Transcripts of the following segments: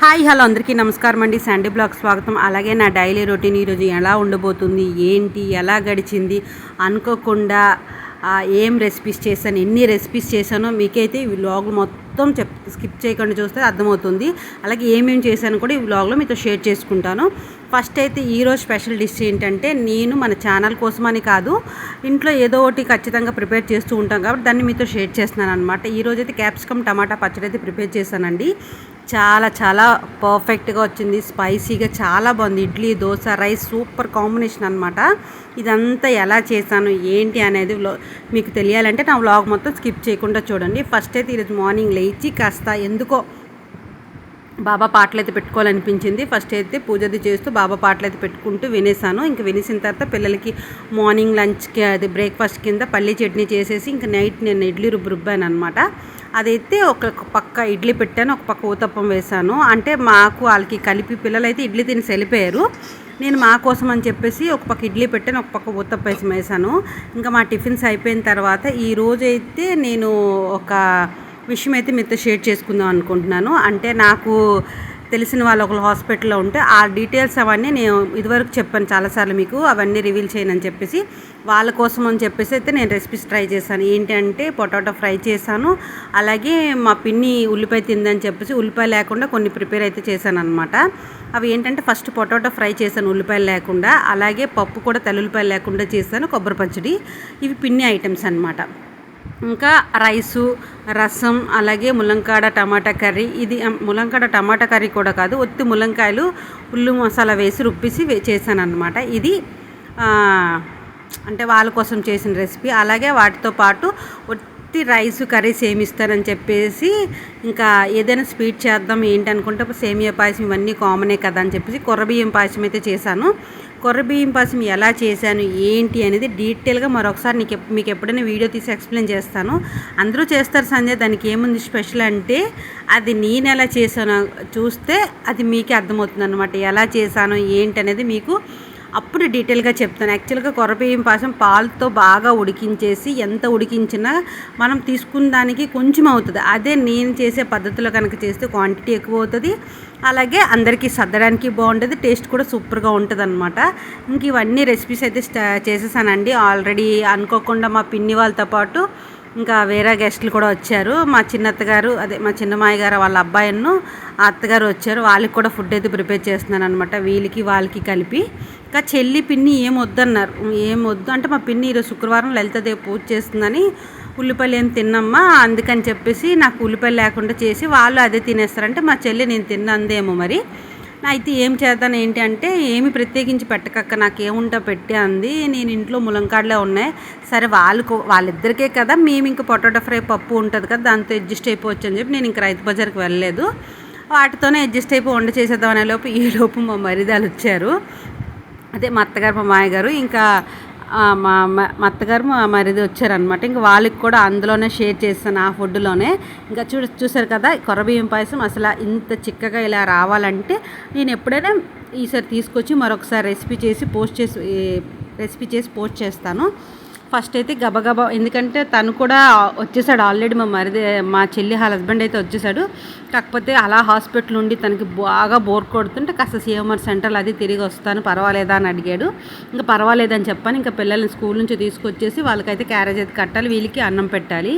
Hi hello అందరికీ నమస్కారం అండి. శాండీ బ్లాగ్ స్వాగతం. అలాగే నా డైలీ రొటీన్ ఈరోజు ఎలా ఉండబోతుంది ఏంటి ఎలా గడిచింది అనుకోకుండా ఏం రెసిపీస్ చేశాను ఎన్ని రెసిపీస్ చేశానో మీకైతే ఈ వ్లాగ్ మొత్తం చెప్ స్కిప్ చేయకుండా చూస్తే అర్థమవుతుంది. అలాగే ఏమేమి చేశాను కూడా ఈ వ్లాగ్లో మీతో షేర్ చేసుకుంటాను. ఫస్ట్ అయితే ఈరోజు స్పెషల్ డిష్ ఏంటంటే నేను మన ఛానల్ కోసమని కాదు ఇంట్లో ఏదో ఒకటి ఖచ్చితంగా ప్రిపేర్ చేస్తూ ఉంటాం కాబట్టి దాన్ని మీతో షేర్ చేస్తున్నాను అనమాట ఈరోజు అయితే క్యాప్సికమ్ టమాటా పచ్చడి అయితే ప్రిపేర్ చేశానండి. చాలా చాలా పర్ఫెక్ట్గా వచ్చింది. స్పైసీగా చాలా బాగుంది. Idli dosa rice super combination అనమాట ఇదంతా ఎలా చేశాను ఏంటి అనేది మీకు తెలియాలంటే నా వ్లాగ్ మొత్తం స్కిప్ చేయకుండా చూడండి. ఫస్ట్ అయితే ఈరోజు మార్నింగ్ లేచి కాస్త ఎందుకో బాబా పాటలు అయితే పెట్టుకోవాలనిపించింది. ఫస్ట్ అయితే పూజది చేస్తూ బాబా పాటలు అయితే పెట్టుకుంటూ వినేసాను ఇంక వినేసిన తర్వాత పిల్లలకి మార్నింగ్ లంచ్కి అది బ్రేక్ఫాస్ట్ కింద పల్లి చట్నీ చేసేసి ఇంక నైట్ నేను ఇడ్లీ రుబ్బు రుబ్బాను అనమాట అదైతే ఒక పక్క ఇడ్లీ పెట్టాను ఒక పక్క ఊతప్పం వేశాను. అంటే మాకు వాళ్ళకి కలిపి పిల్లలు అయితే ఇడ్లీ తిని వెళ్ళిపోయారు నేను మా కోసం అని చెప్పేసి ఒక పక్క ఇడ్లీ పెట్టాను ఒక పక్క ఉత్తప్ప వేసి వేసాను ఇంకా మా టిఫిన్స్ అయిపోయిన తర్వాత ఈ రోజైతే అయితే నేను ఒక విషయం అయితే మీతో షేర్ చేసుకుందాం అనుకుంటున్నాను. అంటే నాకు తెలిసిన వాళ్ళు ఒకళ్ళు హాస్పిటల్లో ఉంటే ఆ డీటెయిల్స్ అవన్నీ నేను ఇదివరకు చెప్పాను చాలాసార్లు మీకు అవన్నీ రివీల్ చేయను అని చెప్పేసి. వాళ్ళ కోసం అని చెప్పేసి అయితే నేను రెసిపీస్ ట్రై చేశాను. ఏంటంటే పొటాటో ఫ్రై చేశాను. అలాగే మా పిన్ని ఉల్లిపాయ తిందని చెప్పేసి ఉల్లిపాయ లేకుండా కొన్ని ప్రిపేర్ అయితే చేశాను అనమాట అవి ఏంటంటే ఫస్ట్ పొటాటో ఫ్రై చేశాను ఉల్లిపాయలు లేకుండా. అలాగే పప్పు కూడా తెల్లుల్లిపాయలు లేకుండా చేశాను కొబ్బరి పచ్చడి. ఇవి పిన్ని ఐటమ్స్ అన్నమాట. ఇంకా రైసు రసం అలాగే ములంకాడ టమాటా కర్రీ. ఇది ములంకాడ టమాటా కర్రీ కూడా కాదు ఒత్తి ములంకాయలు ఉల్లు మసాలా వేసి రుబ్బిసి వే- చేశాను అనమాట ఇది అంటే వాళ్ళ కోసం చేసిన రెసిపీ. అలాగే వాటితో పాటు ఒత్తి రైస్ కర్రీ సేమిస్తారని చెప్పేసి ఇంకా ఏదైనా స్వీట్ చేద్దాం ఏంటి అనుకుంటే సేమియా పాయసం ఇవన్నీ కామనే కదా అని చెప్పేసి కొర్రబియ్యం పాయసం అయితే చేశాను. కొర్రబియ్యం పాయసం ఎలా చేశాను ఏంటి అనేది డీటెయిల్గా మరొకసారి నీకు మీకు ఎప్పుడైనా వీడియో తీసి ఎక్స్ప్లెయిన్ చేస్తాను. అందరూ చేస్తారు సంజయ్ దానికి ఏముంది స్పెషల్ అంటే అది నేను ఎలా చేశానో చూస్తే అది మీకే అర్థమవుతుంది అనమాట ఎలా చేశాను ఏంటి అనేది మీకు అప్పుడు డీటెయిల్గా చెప్తాను. యాక్చువల్గా కొరబియ్యం పాసం పాలతో బాగా ఉడికించేసి ఎంత ఉడికించినా మనం తీసుకున్న దానికి కొంచెం అవుతుంది. అదే నేను చేసే పద్ధతిలో కనుక చేస్తే క్వాంటిటీ ఎక్కువ అవుతుంది. అలాగే అందరికీ సర్దడానికి బాగుంటుంది. టేస్ట్ కూడా సూపర్గా ఉంటుంది అనమాట ఇంక ఇవన్నీ రెసిపీస్ అయితే స్టా చేసేసానండి. ఆల్రెడీ అనుకోకుండా మా పిన్ని వాళ్ళతో పాటు ఇంకా వేరే గెస్ట్లు కూడా వచ్చారు. మా చిన్నత్తగారు అదే మా చిన్నమాయ గారు వాళ్ళ అబ్బాయిను ఆ అత్తగారు వచ్చారు. వాళ్ళకి కూడా ఫుడ్ అయితే ప్రిపేర్ చేస్తున్నాను అనమాట వీళ్ళకి వాళ్ళకి కలిపి. ఇంకా చెల్లి పిన్ని ఏం వద్దన్నారు. ఏం వద్దు అంటే మా పిన్ని ఈరోజు శుక్రవారం లలితాదేవి పూజ చేస్తుందని ఉల్లిపాయలు ఏం తిన్నమ్మా అందుకని చెప్పేసి నాకు ఉల్లిపాయలు లేకుండా చేసి వాళ్ళు అదే తినేస్తారంటే మా చెల్లి నేను తిన్నందేమో మరి. అయితే ఏం చేద్దాను ఏంటి అంటే ఏమి ప్రత్యేకించి పెట్టకక్క నాకు ఏముంటా పెట్టి అంది. నేను ఇంట్లో ములంకాడలే ఉన్నాయి. సరే వాళ్ళకు వాళ్ళిద్దరికే కదా మేము ఇంకా పొటాటో ఫ్రై పప్పు ఉంటుంది కదా దాంతో అడ్జస్ట్ అయిపోవచ్చు అని చెప్పి నేను ఇంక రైతు బజార్కి వెళ్ళలేదు. వాటితోనే అడ్జస్ట్ అయిపోయి వంట చేసేద్దాం అనే లోపు ఈ లోపు మా మరిదాలు వచ్చారు. అదే మా అత్తగారు మా మాయగారు ఇంకా మా మా- అత్తగారు మా మరిది వచ్చారనమాట ఇంకా వాళ్ళకి కూడా అందులోనే షేర్ చేస్తాను ఆ ఫుడ్లోనే ఇంకా చూ చూసారు కదా కొరబియ్యం పాయసం అసలు ఇంత చిక్కగా ఇలా రావాలంటే నేను ఎప్పుడైనా ఈసారి తీసుకొచ్చి మరొకసారి రెసిపీ చేసి పోస్ట్ చేసి రెసిపీ చేసి పోస్ట్ చేస్తాను. ఫస్ట్ అయితే గబగబా ఎందుకంటే తను కూడా వచ్చేసాడు ఆల్రెడీ మా మరిది మా చెల్లి హస్బెండ్ అయితే వచ్చేసాడు. కాకపోతే అలా హాస్పిటల్ ఉండి తనకి బాగా బోర్ కొడుతుంటే కాస్త సిఎంఆర్ సెంటర్లో అది తిరిగి వస్తాను. పర్వాలేదా అని అడిగాడు. ఇంకా పర్వాలేదని చెప్పాను. ఇంకా పిల్లల్ని స్కూల్ నుంచి తీసుకొచ్చేసి వాళ్ళకైతే క్యారేజ్ అయితే కట్టాలి. వీళ్ళకి అన్నం పెట్టాలి.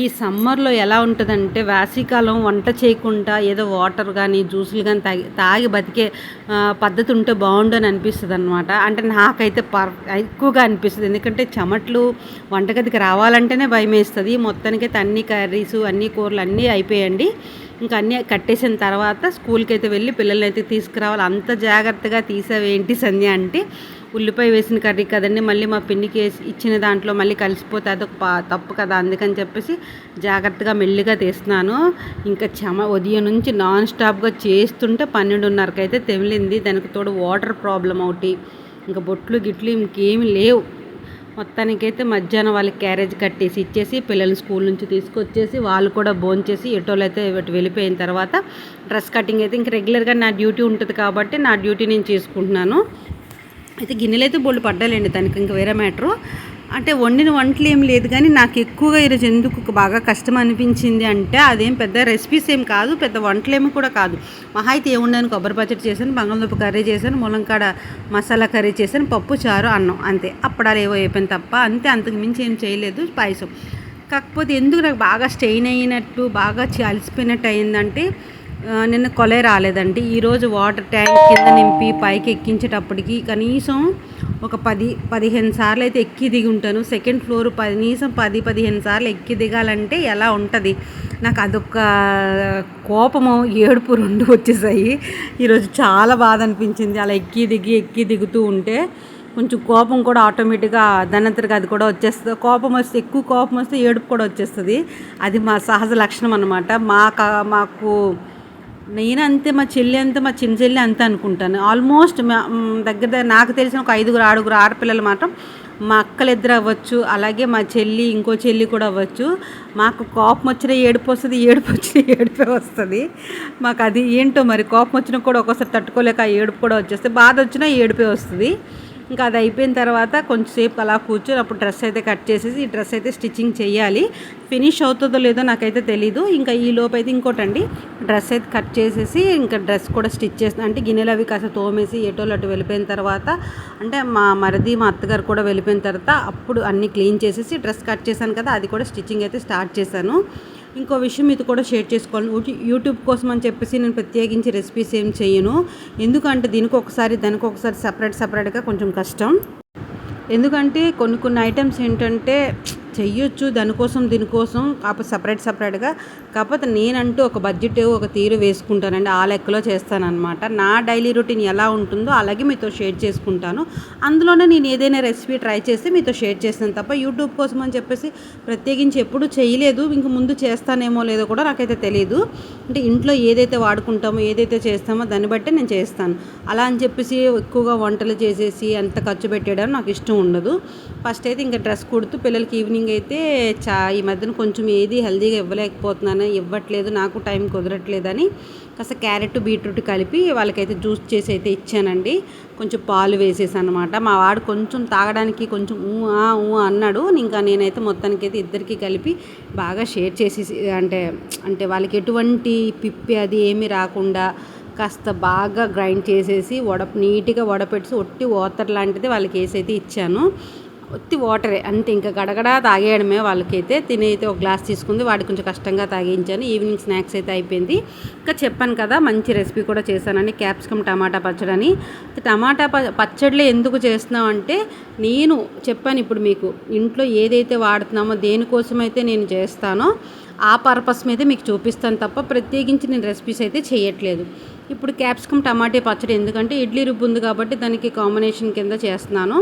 ఈ సమ్మర్లో ఎలా ఉంటుందంటే వేసవికాలం వంట చేయకుండా ఏదో వాటర్ కానీ జ్యూసులు కానీ తాగి తాగి బతికే పద్ధతి ఉంటే బాగుండు అని అనిపిస్తుంది అనమాట అంటే నాకైతే పర్ ఎక్కువగా అనిపిస్తుంది. ఎందుకంటే చెమట్లు వంటగదికి రావాలంటేనే భయం వేస్తుంది మొత్తానికైతే అన్ని కర్రీస్ అన్ని కూరలు అన్నీ అయిపోయండి. ఇంకా అన్నీ కట్టేసిన తర్వాత స్కూల్కి అయితే వెళ్ళి పిల్లల్ని అయితే తీసుకురావాలి. అంత జాగ్రత్తగా తీసావేంటి సంధ్య అంటే ఉల్లిపాయ వేసిన కర్రీ కదండి మళ్ళీ మా పిన్నికి వేసి ఇచ్చిన దాంట్లో మళ్ళీ కలిసిపోతే అదొక పా తప్పు కదా అందుకని చెప్పేసి జాగ్రత్తగా మెల్లిగా తీస్తున్నాను. ఇంకా చెమ ఉదయం నుంచి నాన్ స్టాప్గా చేస్తుంటే పన్నెండున్నరకైతే తెమిలింది. దానికి తోడు వాటర్ ప్రాబ్లం ఒకటి ఇంకా బొట్లు గిట్లు ఇంకేమి లేవు. మొత్తానికైతే మధ్యాహ్నం వాళ్ళకి క్యారేజ్ కట్టేసి ఇచ్చేసి పిల్లల్ని స్కూల్ నుంచి తీసుకొచ్చేసి వాళ్ళు కూడా భోంచేసి ఎటోలు అయితే ఇటు వెళ్ళిపోయిన తర్వాత డ్రెస్ కటింగ్ అయితే ఇంక రెగ్యులర్గా నా డ్యూటీ ఉంటుంది కాబట్టి నా డ్యూటీ నేను చేసుకుంటున్నాను. అయితే గిన్నెలు అయితే బోల్డ్ పడ్డాలండి దానికి ఇంక వేరే మ్యాటరు. అంటే వండిన వంటలు ఏం లేదు కానీ నాకు ఎక్కువగా ఈరోజు ఎందుకు బాగా కష్టం అనిపించింది అంటే అదేం పెద్ద రెసిపీస్ ఏం కాదు పెద్ద వంటలేమి కూడా కాదు. మహా అయితే ఏముండని కొబ్బరి పచ్చడి చేశాను బంగాళదుంప కర్రీ చేశాను ములంకాడ మసాలా కర్రీ చేశాను పప్పు చారు అన్నం అంతే. అప్పడాలు ఏవో అయిపోయింది తప్ప అంతే అంతకు మించి ఏం చేయలేదు పాయసం. కాకపోతే ఎందుకు నాకు బాగా స్టెయిన్ అయినట్టు బాగా చలిసిపోయినట్టు అలసిపోయినట్టు అయిందంటే నిన్న కొలే రాలేదండి. ఈరోజు వాటర్ ట్యాంక్ కింద నింపి పైకి ఎక్కించేటప్పటికి కనీసం ఒక పది పదిహేను సార్లు అయితే ఎక్కి దిగి ఉంటాను. సెకండ్ ఫ్లోర్ కనీసం పది పదిహేను సార్లు ఎక్కి దిగాలంటే ఎలా ఉంటుంది? నాకు అదొక కోపము ఏడుపు రెండు వచ్చేసాయి. ఈరోజు చాలా బాధ అనిపించింది. అలా ఎక్కి దిగి ఎక్కి దిగుతూ ఉంటే కొంచెం కోపం కూడా ఆటోమేటిక్గా దానంతటిగా అది కూడా వచ్చేస్తుంది. కోపం వస్తే ఎక్కువ కోపం వస్తే ఏడుపు కూడా వచ్చేస్తుంది. అది మా సహజ లక్షణం అనమాట మా మాకు నేను అంతే మా చెల్లి అంతే మా చిన్న చెల్లి అంతే అనుకుంటాను. ఆల్మోస్ట్ దగ్గర దగ్గర నాకు తెలిసిన ఒక ఐదుగురు ఆరుగురు ఆడపిల్లలు మాత్రం మా అక్కలు ఇద్దరు అవ్వచ్చు అలాగే మా చెల్లి ఇంకో చెల్లి కూడా అవ్వచ్చు. మాకు కోపం వచ్చిన ఏడుపు వస్తుంది ఏడుపు వచ్చిన ఏడుపే వస్తుంది. మాకు అది ఏంటో మరి కోపం వచ్చినా కూడా ఒక్కోసారి తట్టుకోలేక ఆ ఏడుపు కూడా వచ్చేస్తే బాధ వచ్చినా ఏడుపే వస్తుంది. ఇంకా అది అయిపోయిన తర్వాత కొంచెంసేపు అలా కూర్చొని అప్పుడు డ్రెస్ అయితే కట్ చేసేసి ఈ డ్రెస్ అయితే స్టిచ్చింగ్ చేయాలి. ఫినిష్ అవుతుందో లేదో నాకైతే తెలీదు. ఇంకా ఈ లోపు అయితే ఇంకోటండి. డ్రెస్ అయితే కట్ చేసేసి ఇంకా డ్రెస్ కూడా స్టిచ్ చేస్తాను అంటే గిన్నెలు అవి కాస్త తోమేసి ఎటోళ్ళు అటు వెళ్ళిపోయిన తర్వాత అంటే మా మరిది మా అత్తగారు కూడా వెళ్ళిపోయిన తర్వాత అప్పుడు అన్నీ క్లీన్ చేసేసి డ్రెస్ కట్ చేశాను కదా అది కూడా స్టిచ్చింగ్ అయితే స్టార్ట్ చేశాను. ఇంకో విషయం ఇది కూడా షేర్ చేసుకోవాలి. యూట్యూబ్ కోసం అని చెప్పేసి నేను ప్రత్యేకించి రెసిపీస్ ఏం చేయను. ఎందుకంటే దీనికి ఒకసారి దానికి ఒకసారి సపరేట్ సపరేట్గా కొంచెం కష్టం. ఎందుకంటే కొన్ని కొన్ని ఐటమ్స్ ఏంటంటే చెయ్యొచ్చు దానికోసం దీనికోసం కాకపోతే సపరేట్ సపరేట్గా. కాకపోతే నేనంటూ ఒక బడ్జెట్ ఒక తీరు వేసుకుంటానండి. ఆ లెక్కలో చేస్తానన్నమాట. నా డైలీ రొటీన్ ఎలా ఉంటుందో అలాగే మీతో షేర్ చేసుకుంటాను. అందులోనే నేను ఏదైనా రెసిపీ ట్రై చేస్తే మీతో షేర్ చేస్తాను తప్ప యూట్యూబ్ కోసం అని చెప్పేసి ప్రత్యేకించి ఎప్పుడు చేయలేదు. ఇంక ముందు చేస్తానేమో లేదో కూడా నాకైతే తెలియదు అంటే ఇంట్లో ఏదైతే వాడుకుంటామో ఏదైతే చేస్తామో దాన్ని బట్టి నేను చేస్తాను. అలా అని చెప్పేసి ఎక్కువగా వంటలు చేసేసి అంత ఖర్చు పెట్టేయడం నాకు ఇష్టం ఉండదు. ఫస్ట్ అయితే ఇంకా డ్రెస్ కుడుతూ పిల్లలకి ఈవినింగ్ అయితే చా ఈ మధ్యన కొంచెం ఏది హెల్దీగా ఇవ్వలేకపోతున్నాను ఇవ్వట్లేదు నాకు టైం కుదరట్లేదని కాస్త క్యారెట్ బీట్రూట్ కలిపి వాళ్ళకైతే జ్యూస్ చేసి అయితే ఇచ్చానండి. కొంచెం పాలు వేసేసి అనమాట మా వాడు కొంచెం తాగడానికి కొంచెం ఊ ఆ ఊ అన్నాడు. ఇంకా నేనైతే మొత్తానికి అయితే ఇద్దరికి కలిపి బాగా షేర్ చేసి అంటే అంటే వాళ్ళకి ఎటువంటి పిప్పి అది ఏమీ రాకుండా కాస్త బాగా గ్రైండ్ చేసేసి వడ నీట్గా వడపెట్టి ఒట్టి వాటర్ లాంటిది వాళ్ళకి వేసి అయితే ఇచ్చాను. ఒత్తి వాటరే. అంతే ఇంకా గడగడా తాగేయడమే వాళ్ళకైతే. తినైతే ఒక గ్లాస్ తీసుకుంది. వాడికి కొంచెం కష్టంగా తాగించాను. ఈవినింగ్ స్నాక్స్ అయితే అయిపోయింది. ఇంకా చెప్పాను కదా మంచి రెసిపీ కూడా చేశానని క్యాప్సికమ్ టమాటా పచ్చడి అని టమాటా ప- పచ్చడిలో ఎందుకు చేస్తున్నాం అంటే నేను చెప్పాను ఇప్పుడు మీకు ఇంట్లో ఏదైతే వాడుతున్నామో దేనికోసమైతే నేను చేస్తానో ఆ పర్పస్ మీద మీకు చూపిస్తాను తప్ప ప్రత్యేకించి నేను రెసిపీస్ అయితే చేయట్లేదు. ఇప్పుడు క్యాప్సికమ్ టమాటా పచ్చడి ఎందుకంటే ఇడ్లీ రుబ్బు ఉంది కాబట్టి దానికి కాంబినేషన్ కింద చేస్తున్నాను.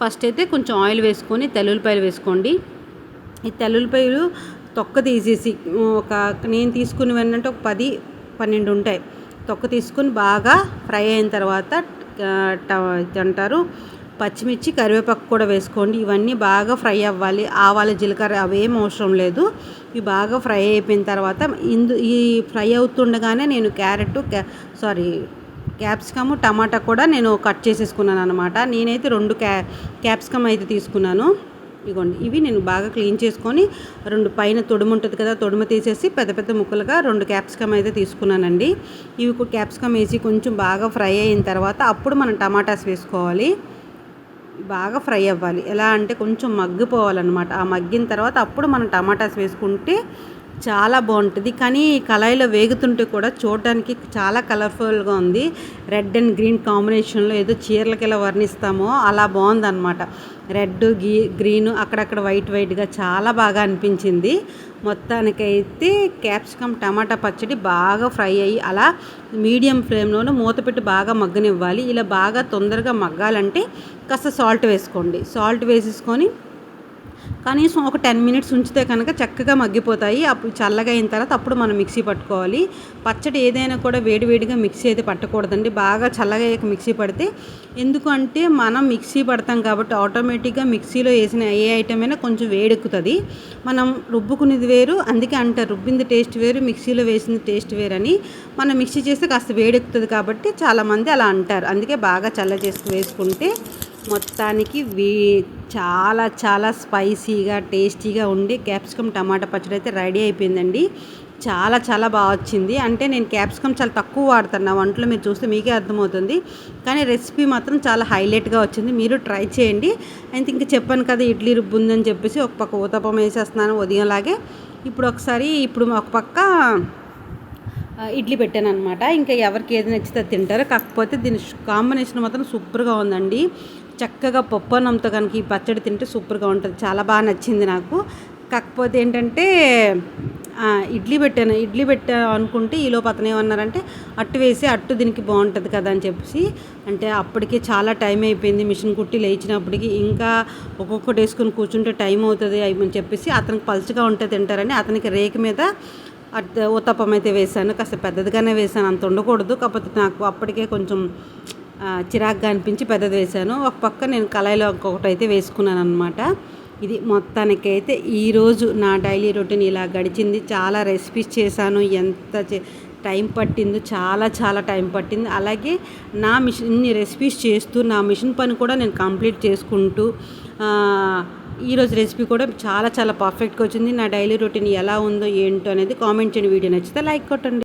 ఫస్ట్ అయితే కొంచెం ఆయిల్ వేసుకొని తెల్లుల్లిపాయలు వేసుకోండి. ఈ తెల్లుల్లిపాయలు తొక్క తీసేసి ఒక నేను తీసుకుని ఏంటంటే ఒక పది పన్నెండు ఉంటాయి. తొక్క తీసుకుని బాగా ఫ్రై అయిన తర్వాత ఇది అంటారు పచ్చిమిర్చి కరివేపాకు కూడా వేసుకోండి. ఇవన్నీ బాగా ఫ్రై అవ్వాలి. ఆవాల జీలకర్ర అవేం అవసరం లేదు. ఇవి బాగా ఫ్రై అయిపోయిన తర్వాత ఇందు ఈ ఫ్రై అవుతుండగానే నేను క్యారెట్ క్యా సారీ క్యాప్సికమ్ టమాటా కూడా నేను కట్ చేసేసుకున్నాను అనమాట నేనైతే రెండు క్యా క్యాప్సికమ్ అయితే తీసుకున్నాను. ఇగోండి. ఇవి నేను బాగా క్లీన్ చేసుకొని రెండు పైన తొడుము ఉంటుంది కదా తొడుము తీసేసి పెద్ద పెద్ద ముక్కలుగా రెండు క్యాప్సికమ్ అయితే తీసుకున్నానండి. ఇవి కూడా క్యాప్సికమ్ వేసి కొంచెం బాగా ఫ్రై అయిన తర్వాత అప్పుడు మనం టమాటాస్ వేసుకోవాలి. బాగా ఫ్రై అవ్వాలి. ఎలా అంటే కొంచెం మగ్గిపోవాలన్నమాట. ఆ మగ్గిన తర్వాత అప్పుడు మనం టమాటాస్ వేసుకుంటే చాలా బాగుంటుంది. కానీ కళాయిలో వేగుతుంటే కూడా చూడడానికి చాలా కలర్ఫుల్గా ఉంది. రెడ్ అండ్ గ్రీన్ కాంబినేషన్లో ఏదో చీరలకి ఎలా వర్ణిస్తామో అలా బాగుందన్నమాట. రెడ్ గీ గ్రీన్ అక్కడక్కడ వైట్ వైట్గా చాలా బాగా అనిపించింది. మొత్తానికైతే క్యాప్సికమ్ టమాటా పచ్చడి బాగా ఫ్రై అయ్యి అలా మీడియం ఫ్లేమ్లోనూ మూత పెట్టి బాగా మగ్గనివ్వాలి. ఇలా బాగా తొందరగా మగ్గాలంటే కాస్త సాల్ట్ వేసుకోండి. సాల్ట్ వేసేసుకొని కనీసం ఒక టెన్ మినిట్స్ ఉంచితే కనుక చక్కగా మగ్గిపోతాయి. అప్పుడు చల్లగా అయిన తర్వాత అప్పుడు మనం మిక్సీ పట్టుకోవాలి. పచ్చడి ఏదైనా కూడా వేడివేడిగా మిక్సీ అయితే పట్టకూడదండి. బాగా చల్లగా అయ్యాక మిక్సీ పడితే ఎందుకంటే మనం మిక్సీ పడతాం కాబట్టి ఆటోమేటిక్గా మిక్సీలో వేసిన ఏ ఐటమ్ అయినా కొంచెం వేడెక్కుతుంది. మనం రుబ్బుకునేది వేరు అందుకే అంటారు రుబ్బింది టేస్ట్ వేరు మిక్సీలో వేసింది టేస్ట్ వేరు అని మనం మిక్సీ చేస్తే కాస్త వేడెక్కుతుంది కాబట్టి చాలామంది అలా అంటారు. అందుకే బాగా చల్ల చేసుకు వేసుకుంటే మొత్తానికి వీ చాలా చాలా స్పైసీగా టేస్టీగా ఉండి క్యాప్సికమ్ టమాటా పచ్చడి అయితే రెడీ అయిపోయిందండి. చాలా చాలా బాగా వచ్చింది. అంటే నేను క్యాప్సికమ్ చాలా తక్కువ వాడతాను నా వంటలో మీరు చూస్తే మీకే అర్థమవుతుంది. కానీ రెసిపీ మాత్రం చాలా హైలైట్గా వచ్చింది. మీరు ట్రై చేయండి. అయితే ఇంకా చెప్పాను కదా ఇడ్లీ రుబ్బు ఉందని చెప్పేసి ఒక పక్క ఊతపం వేసేస్తున్నాను ఉదయంలాగే. ఇప్పుడు ఒకసారి ఇప్పుడు ఒక పక్క ఇడ్లీ పెట్టాను అనమాట ఇంకా ఎవరికి ఏది నచ్చితే అది తింటారు. కాకపోతే దీని కాంబినేషన్ మాత్రం సూపర్గా ఉందండి. చక్కగా పప్పు అన్నంతో కనుక ఈ పచ్చడి తింటే సూపర్గా ఉంటుంది. చాలా బాగా నచ్చింది నాకు. కాకపోతే ఏంటంటే ఇడ్లీ పెట్టాను. ఇడ్లీ పెట్టా అనుకుంటే ఈలో అతను ఏమన్నారంటే అట్టు వేసి అట్టు దీనికి బాగుంటుంది కదా అని చెప్పేసి. అంటే అప్పటికే చాలా టైం అయిపోయింది. మిషన్ కుట్టి లేచినప్పటికి ఇంకా ఒక్కొక్కటి వేసుకొని కూర్చుంటే టైం అవుతుంది అని చెప్పేసి అతనికి పలుచగా ఉంటే తింటారని అతనికి రేకు మీద అట్ ఉత్తప్పం అయితే వేసాను కాస్త పెద్దదిగానే వేసాను అంత ఉండకూడదు. కాకపోతే నాకు అప్పటికే కొంచెం చిరాగ్గా అనిపించి పెద్దది వేసాను ఒక పక్క నేను కళాయిలో ఇంకొకటి అయితే వేసుకున్నాను అనమాట ఇది మొత్తానికైతే ఈరోజు నా డైలీ రొటీన్ ఇలా గడిచింది. చాలా రెసిపీస్ చేశాను. ఎంత చే- టైం పట్టిందో చాలా చాలా టైం పట్టింది. అలాగే నా మిషన్ ఇన్ని రెసిపీస్ చేస్తూ నా మిషన్ పని కూడా నేను కంప్లీట్ చేసుకుంటూ ఈరోజు రెసిపీ కూడా చాలా చాలా పర్ఫెక్ట్గా వచ్చింది. నా డైలీ రొటీన్ ఎలా ఉందో ఏంటో అనేది కామెంట్ చేయండి. వీడియో నచ్చితే లైక్ కొట్టండి.